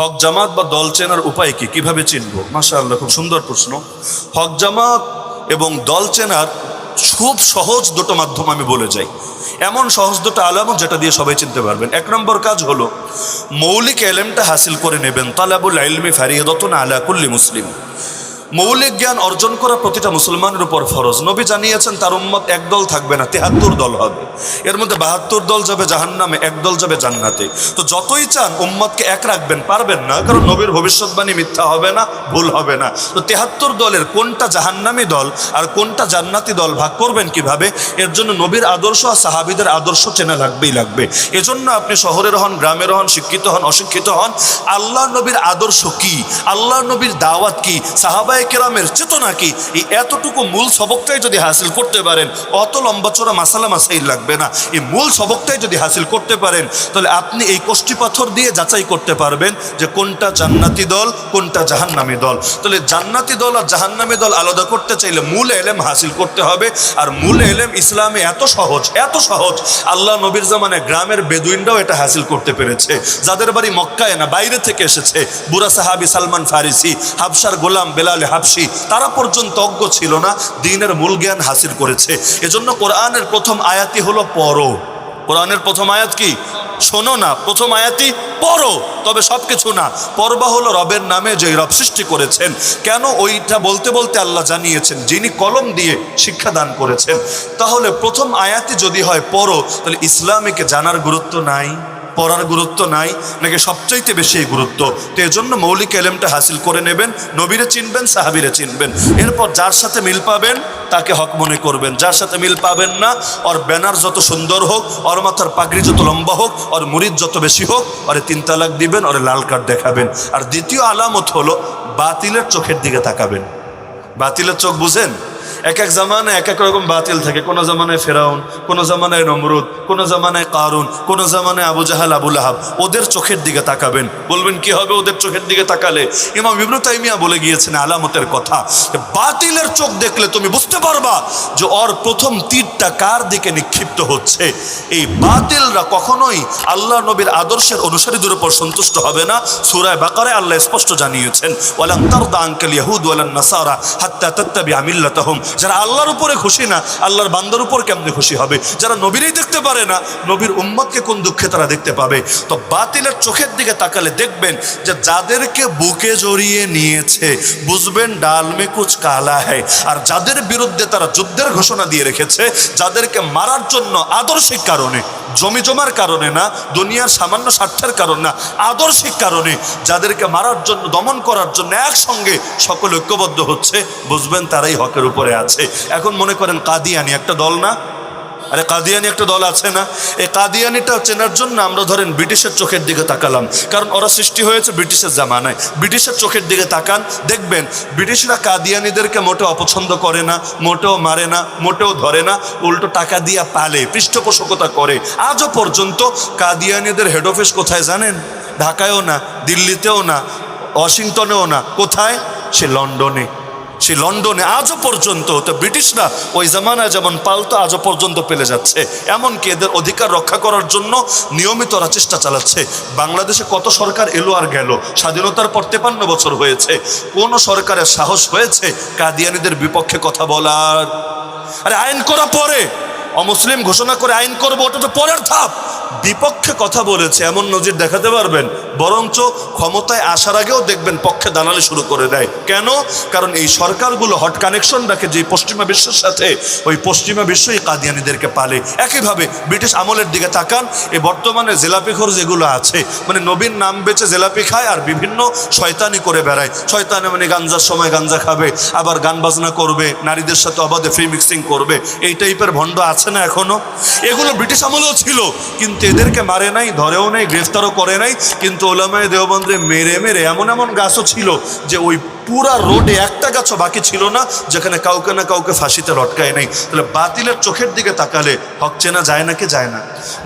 হক জামাত বা দল চেনার উপায় কি? কীভাবে চিনব? মাসা খুব সুন্দর প্রশ্ন। হক জামাত এবং দল চেনার খুব সহজ দুটো মাধ্যম আমি বলে যাই। এমন সহজ দুটো আলামত যেটা দিয়ে সবাই চিনতে পারবেন। এক নম্বর কাজ হলো, মৌলিক এলেমটা হাসিল করে নেবেন। তালাবুল আলমি ফারিয়াদতুন আলাকুল্লি মুসলিম। মৌলিক জ্ঞান অর্জন করা প্রতিটা মুসলমানের উপর ফরজ। নবী জানিয়েছেন, তার উম্মত এক দল থাকবে না, তেহাত্তর দল হবে। এর মধ্যে বাহাত্তর দল যাবে জাহান্নামে, এক দল যাবে জান্নাতে। তো যতই চান, উম্মতকে এক রাখবেন, পারবেন না, কারণ নবীর ভবিষ্যৎবাণী মিথ্যা হবে না, ভুল হবে না। তো তেহাত্তর দলের কোনটা জাহান্নামী দল আর কোনটা জান্নাতি দল ভাগ করবেন কীভাবে? এর জন্য নবীর আদর্শ আর সাহাবিদের আদর্শ চেনা লাগবেই লাগবে। এজন্য আপনি শহরের হন, গ্রামের হন, শিক্ষিত হন, অশিক্ষিত হন, আল্লাহ নবীর আদর্শ কি? আল্লাহ নবীর দাওয়াত কি? সাহাবাই কেরামের চেতনা কি? এই এতটুকু মূল সবকটাই যদি হাসিল করতে পারেন, অত লম্বা চড়া মাসালা মাসাইল লাগবে না। এই মূল সবকটাই যদি হাসিল করতে পারেন, তাহলে আপনি এই কোষ্টি পাথর দিয়ে যাচাই করতে পারবেন যে কোনটা জান্নাতি দল, কোনটা জাহান্নামী দল। তাহলে জান্নাতি দল আর জাহান্নামী দল আলাদা করতে চাইলে মূল এলেম হাসিল করতে হবে। আর মূল এলেম ইসলামে এত সহজ এত সহজ, আল্লাহ নবীর জামানে গ্রামের বেদুইনরাও এটা হাসিল করতে পেরেছে। যাদের বাড়ি মক্কায় না, বাইরে থেকে এসেছে। বুড়া সাহাবি সালমান ফারিসি হাবসার গোলাম বেলাল হাবসি তারা পর্যন্ত অজ্ঞ ছিল না, দিনের মূল জ্ঞান হাসিল করেছে। এজন্য কোরআনের প্রথম আয়াতি হলো পরো কোরআনের প্রথম আয়াত কি? শোনো না, প্রথম আয়াতি পড়ো, তবে সব কিছু না। পর্বা হলো রবের নামে যে রব সৃষ্টি করেছেন। কেন ওইটা বলতে বলতে আল্লাহ জানিয়েছেন, যিনি কলম দিয়ে শিক্ষা দান করেছেন। তাহলে প্রথম আয়াতি যদি হয় পড়ো, তাহলে ইসলামীকে জানার গুরুত্ব নাই। পড়ার গুরুত্ব নাই, নাকি সবচাইতে বেশি গুরুত্ব? তো এজন্য মৌলিক এলেমটা হাসিল করে নেবেন, নবীরে চিনবেন, সাহাবিরে চিনবেন। এরপর যার সাথে মিল পাবেন, তাকে হক মনে করবেন। যার সাথে মিল পাবেন না, ওর ব্যানার যত সুন্দর হোক, ওর মাথার পাগড়ি যত লম্বা হোক, ওর মুরিদ যত বেশি হোক, ওরে তিন তালাক দিবেন, ওরে লাল কার্ড দেখাবেন। আর দ্বিতীয় আলামত হলো, বাতিলের চোখের দিকে তাকাবেন। বাতিলের চোখ বুঝেন? এক এক জামানায় এক এক রকম বাতিল থাকে। কোনো জামানায় ফেরাউন, কোনো জামানায় নমরুদ, কোনো জামানায় কারুন, কোনো জামানায় আবু জাহাল আবুল আহাব ওদের চোখের দিকে তাকাবেন। বলবেন, কি হবে ওদের চোখের দিকে তাকালে? ইমাম ইবনু তাইমিয়া বলে গিয়েছেন আলামতের কথা বাতিলের চোখ দেখলে তুমি বুঝতে পারবা যে ওর প্রথম তীরটা কার দিকে নিক্ষিপ্ত হচ্ছে। এই বাতিলরা কখনোই আল্লাহ নবীর আদর্শের অনুসারীদের উপর সন্তুষ্ট হবে না। সুরায় বাকারে আল্লাহ স্পষ্ট জানিয়েছেন ওয়ালাম তারদা আঙ্কেল ইয়াহুদ ওয়ালান নাসারা হাত্তা তাত্তাবি আমিল্লাতাহুম যারা আল্লাহর উপরে খুশি না, আল্লাহর বান্দার উপর কেমনে খুশি হবে? যারা নবীরই দেখতে পারে না, নবীর উম্মতকে কোন দুঃখে তারা দেখতে পাবে? তো বাতিলের চোখের দিকে তাকালে দেখবেন যে যাদেরকে বুকে জড়িয়ে নিয়েছে, বুঝবেন ডাল মে কুচ কালা হ্যায়। আর যাদের বিরুদ্ধে তারা যুদ্ধের ঘোষণা দিয়ে রেখেছে, যাদেরকে মারার জন্য আদর্শিক কারণে, জমি জমার কারণে না, দুনিয়ার সামান্য স্বার্থের কারণে না, আদর্শিক কারণে যাদেরকে মারার জন্য, দমন করার জন্য একসঙ্গে সকল ঐক্যবদ্ধ হচ্ছে, বুঝবেন তারাই হকের উপরে আছে। এখন মনে করেন কাদিয়ানি একটা দল না? আরে কাদিয়ানি একটা দল আছে না? এই কাদিয়ানিটা চেনার জন্য আমরা ধরেন ব্রিটিশের চোখের দিকে তাকালাম। কারণ ওরা সৃষ্টি হয়েছে ব্রিটিশের জামানায়। ব্রিটিশের চোখের দিকে তাকান, দেখবেন ব্রিটিশরা কাদিয়ানিদেরকে মোটেও অপছন্দ করে না, মোটেও মারে না, মোটেও ধরে না, উল্টো টাকা দিয়ে পালে, পৃষ্ঠপোষকতা করে। আজও পর্যন্ত কাদিয়ানিদের হেড অফিস কোথায় জানেন? ঢাকায়ও না, দিল্লিতেও না, ওয়াশিংটনেও না। কোথায়? সে লন্ডনে। সে লন্ডনে আজও পর্যন্ত, তো ব্রিটিশরা ওই জামানায় যেমন পালতো, আজও পর্যন্ত পেলে যাচ্ছে। এমনকি এদের অধিকার রক্ষা করার জন্য নিয়মিত ওরা চেষ্টা চালাচ্ছে। বাংলাদেশে কত সরকার এলো আর গেল? স্বাধীনতার পর তেপান্ন বছর হয়েছে। কোন সরকারের সাহস হয়েছে কাদিয়ানিদের বিপক্ষে কথা বলার? আরে আইন করা পরে অমুসলিম ঘোষণা করে আইন করব, ওটা তো পরের ধাপ। বিপক্ষে কথা বলেছে, এমন নজির দেখাতে পারবেন। বরঞ্চ ক্ষমতায় আসার আগেও দেখবেন পক্ষে দালালি শুরু করে দেয়। কেন? কারণ এই সরকারগুলো হট কানেকশন রাখে, যে পশ্চিমা বিশ্বের সাথে, ওই পশ্চিমা বিশ্বই কাদিয়ানিদেরকে পালে। একইভাবে ব্রিটিশ আমলের দিকে তাকান, এ বর্তমানে জেলাপিখোর যেগুলো আছে মানে নবীন নাম বেচে জেলাপি খায় আর বিভিন্ন শয়তানি করে বেড়ায়। শয়তানে মানে গাঞ্জার সময় গাঞ্জা খাবে, আবার গান বাজনা করবে, নারীদের সাথে অবাধে ফ্রি মিক্সিং করবে। এই টাইপের ভণ্ড আছে না এখনও। এগুলো ব্রিটিশ আমলেও ছিল, কিন্তু এদেরকে মারে নাই, ধরেও নাই, গ্রেফতারও করে নাই। কিন্তু ওলামায় দেওবন্দ্রে মেরে মেরে এমন এমন গাছও ছিল যে ওই পুরা রোডে একটা গাছও বাকি ছিল না, যেখানে কাউকে না কাউকে ফাঁসিতে লটকায় নাই। তাহলে বাতিলের চোখের দিকে তাকালে হক চেনা যায় নাকি যায় না?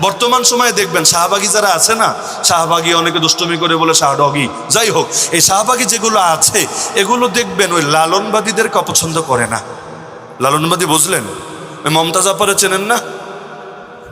বর্তমান সময়ে দেখবেন শাহবাগি যারা আছে না, শাহবাগি অনেকে দুষ্টমি করে বলে শাহডগি যাই হোক, এই শাহবাগি যেগুলো আছে, এগুলো দেখবেন ওই লালনবাদীদেরকে অপছন্দ করে না। লালনবাদী বুঝলেন? মমতাজ আপারে চেনেন না?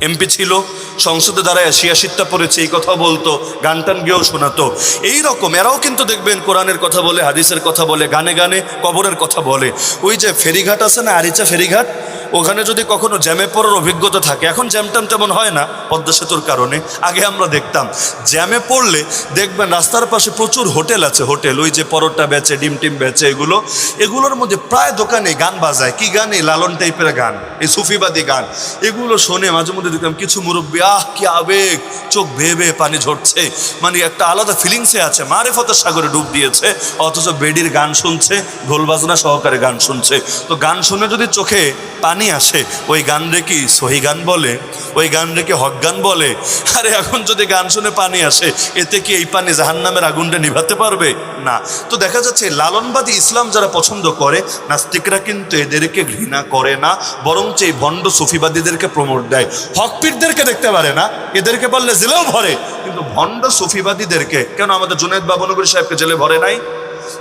এমপি ছিল, সংসদে দাঁড়ায় সিত্তা পড়েছে, এই কথা বলতো গান টান গিয়েও শোনাতো। এই রকম, এরাও কিন্তু দেখবেন কোরআনের কথা বলে, হাদিসের কথা বলে, গানে গানে কবরের কথা বলে। ওই যে ফেরিঘাট আছে না, আরিচা ফেরিঘাট? ওখানে যদি কখনো জ্যামে পড়ার অভিজ্ঞতা থাকে, এখন জ্যামটাম তেমন হয় না, পদ্মা সেতুর কারণে। আগে আমরা দেখতাম, জ্যামে পড়লে দেখবেন রাস্তার পাশে প্রচুর হোটেল আছে, হোটেল, ওই যে পরোটা বেচে, ডিম টিম বেচে, এগুলো। এগুলোর মধ্যে প্রায় দোকানে গান বাজায়। কি গান? এই লালন টাইপের গান, এই সুফিবাদী গান। এগুলো শোনে মাঝে মধ্যে দেখতাম কিছু মুরব্বী, আহ, কি আবেগ! চোখ বেয়ে বেয়ে পানি ঝরছে। মানে একটা আলাদা ফিলিংসে আছে। মারে মারেফতের সাগরে ডুব দিয়েছে। অথচ বেডির গান শুনছে, ঢোল বাজনা সহকারে গান শুনছে। তো গান শুনে যদি চোখে পানি আসে, ওই গান কি সহি গান বলে? ওই গান রে কি হক গান বলে? আরে এখন যদি গান শুনে পানি আসে, এতে কি এই পানি জাহান্নামের আগুনটা নিভাতে পারবে? না। তো দেখা যাচ্ছে লালনবাদী ইসলাম যারা পছন্দ করে, নাস্তিকরা কিন্তু এদেরকে ঘৃণা করে না, বরঞ্চ এই ভণ্ড সুফিবাদীদেরকে প্রমোট দেয়। হকপীরদেরকে দেখতে পারে না। এদেরকে বললে জেলেও ভরে। কিন্তু ভণ্ড সুফিবাদীদেরকে, কেন আমাদের জুনায়দ বাবনগরী সাহেবকে জেলে ভরে নাই?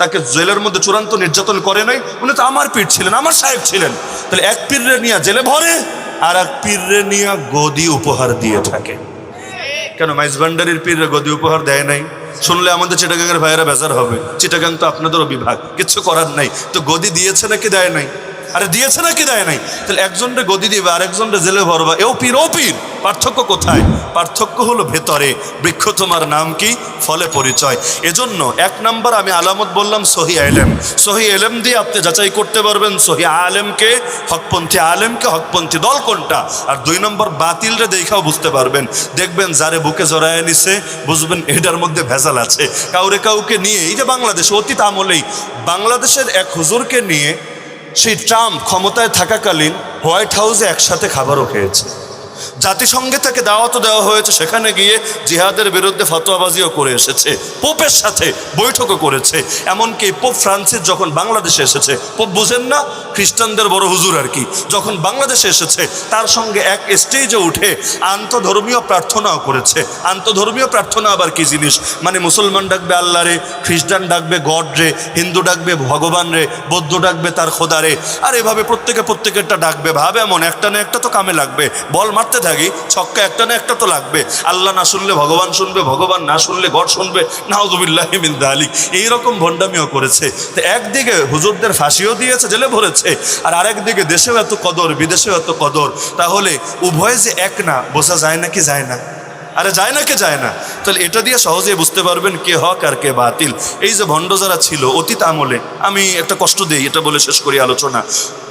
তাকে জেলের মধ্যে চূড়ান্ত নির্যাতন করে নাই? উনি তো আমার পীর ছিলেন, আমার সাহেব ছিলেন। তাহলে এক পীররে নিয়ে জেলে ভরে, আর এক পীররে নিয়ে গদি উপহার দিয়ে থাকে। কেন মাইজ ভান্ডারির গদি উপহার দেয় নাই? শুনলে আমাদের চিটাগাংয়ের ভাইয়েরা বেজার হবে। চিটাগাং তো আপনাদেরও বিভাগ, কিছু করার নাই। তো গদি দিয়েছে নাকি দেয় নাই? আরে দিয়েছে নাকি দেয় নাই? তাহলে একজনরে গদি দিবে, আরেকজনরে জেলে ভরবা, এও পীর, ও পীর। পার্থক্য কোথায়? পার্থক্য হলো ভেতরে। বৃক্ষ তোমার নাম কি? ফলে পরিচয়। এজন্য এক নাম্বার আমি আলামত বললাম সহি আলেম। সহি এলেম দিয়ে আপনি যাচাই করতে পারবেন সহি আলেমকে, হকপন্থী আলেমকে, হকপন্থী দল কোনটা। আর দুই নম্বর বাতিলরে দেখাও বুঝতে পারবেন। দেখবেন যারে বুকে জড়ায় নিছে, বুঝবেন এটার মধ্যে ভেজাল আছে। কাউরে কাউকে নিয়ে, এই যে বাংলাদেশে অতীত আমলেই, বাংলাদেশের এক হুজুরকে নিয়ে, সেই ট্রাম্প ক্ষমতায় থাকাকালীন হোয়াইট হাউসে একসাথে খাবারও খেয়েছে। জাতিসংঘে তাকে দাওয়াতও দেওয়া হয়েছে, সেখানে গিয়ে জিহাদের বিরুদ্ধে ফতোয়াবাজিও করে এসেছে, পোপের সাথে বৈঠকও করেছে। এমনকি পোপ ফ্রান্সিস যখন বাংলাদেশে এসেছে, পোপ বুঝেন না? খ্রিস্টানদের বড় হুজুর আর কি। যখন বাংলাদেশে এসেছে, তার সঙ্গে এক স্টেজে উঠে আন্তধর্মীয় প্রার্থনাও করেছে। আন্তধর্মীয় প্রার্থনা আবার কি জিনিস? মানে মুসলমান ডাকবে আল্লাহ রে, খ্রিস্টান ডাকবে গড রে, হিন্দু ডাকবে ভগবান রে, বৌদ্ধ ডাকবে তার খোদা রে। আর এভাবে প্রত্যেকে প্রত্যেকেরটা ডাকবে, ভাবে এমন, একটা না একটা তো কামে লাগবে। বল মারতে থাকি, ছক্কা একটা না একটা তো লাগবে। আল্লাহ না শুনলে ভগবান শুনবে, ভগবান না শুনলে গড শুনবে নাহজুবিল্লাহ আলী এইরকম ভণ্ডামিও করেছে। তো একদিকে হুজুরদের ফাঁসিও দিয়েছে, জেলে ভরেছে, আর আরেকদিকে দেশেও এত কদর, বিদেশেও এত কদর। তাহলে উভয় যে এক না, বোঝা যায় না কি যায় না? আরে যায় না কে যায় না? তাহলে এটা দিয়ে সহজে বুঝতে পারবেন কে হক আর কে বাতিল। এই যে ভণ্ড যারা ছিল, অতীত আমলে, আমি একটা কষ্ট দিই, এটা বলে শেষ করি আলোচনা।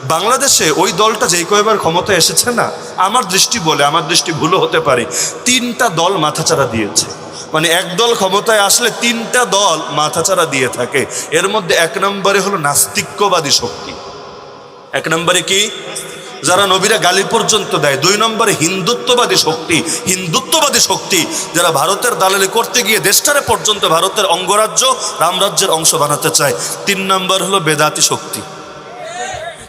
বাংলাদেশে ওই দলটা যেই কয়বার ক্ষমতা এসেছে না, আমার দৃষ্টি বলে, আমার দৃষ্টি ভুলও হতে পারে, তিনটা দল মাথাচাড়া দিয়েছে। মানে এক দল ক্ষমতায় আসলে তিনটা দল মাথাচাড়া দিয়ে থাকে। এর মধ্যে এক নম্বরে হলো নাস্তিক্যবাদী শক্তি। এক নম্বরে কি? যারা নবীরা গালি পর্যন্ত দেয়। দুই নম্বরে হিন্দুত্ববাদী শক্তি। হিন্দুত্ববাদী শক্তি যারা ভারতের দালালি করতে গিয়ে দেশটারে পর্যন্ত ভারতের অঙ্গরাজ্য রামরাজ্যের অংশ বানাতে চায়। তিন নম্বর হলো বেদাতি শক্তি।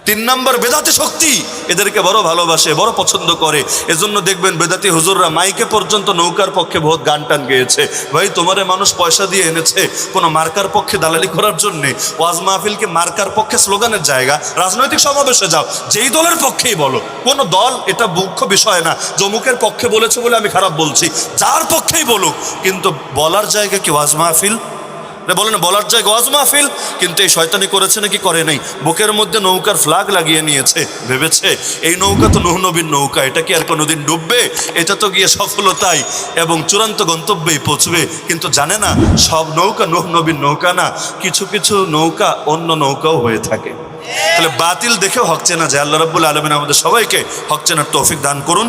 তিন নম্বর বেদাতি শক্তি। এদেরকে বড় ভালোবাসে, বড় পছন্দ করে। এজন্য দেখবেন বেদাতি হুজুররা মাইকে পর্যন্ত নৌকার পক্ষে বহুত গান টান গেয়েছে। ভাই, তোমারে মানুষ পয়সা দিয়ে এনেছে কোনো মার্কার পক্ষে দালালি করার জন্যে? ওয়াজ মাহফিলকে মার্কার পক্ষে স্লোগানের জায়গা। রাজনৈতিক সমাবেশে যাও। যেই দলের পক্ষেই বলো। কোনো দল এটা মুখ্য বিষয় না। জমুকের পক্ষে বলেছে বলে আমি খারাপ বলছি। যার পক্ষেই বলুক। কিন্তু বলার জায়গা কি ওয়াজ মাহফিল? বলেন, বলার জায়গা ওয়াজ মাহফিল, কিন্তু এই শয়তানি করেছে নাকি, করে নাই। বুকের মধ্যে নৌকার ফ্ল্যাগ লাগিয়ে নিয়েছে, ভেবেছে, এই নৌকা তো নবীর নৌকা, এটা কি আর কোনোদিন ডুববে? এটা তো গিয়ে সফলতাই, এবং চূড়ান্ত গন্তব্যেই পৌঁছবে, কিন্তু জানে না, সব নৌকা নবীর নৌকা না, কিছু কিছু নৌকা অন্য নৌকাও হয়ে থাকে। তাহলে বাতিল দেখেও হক চেনা যায়, আল্লাহ রব্বুল আলমিন আমাদের সবাইকে হক চেনার তৌফিক দান করুন।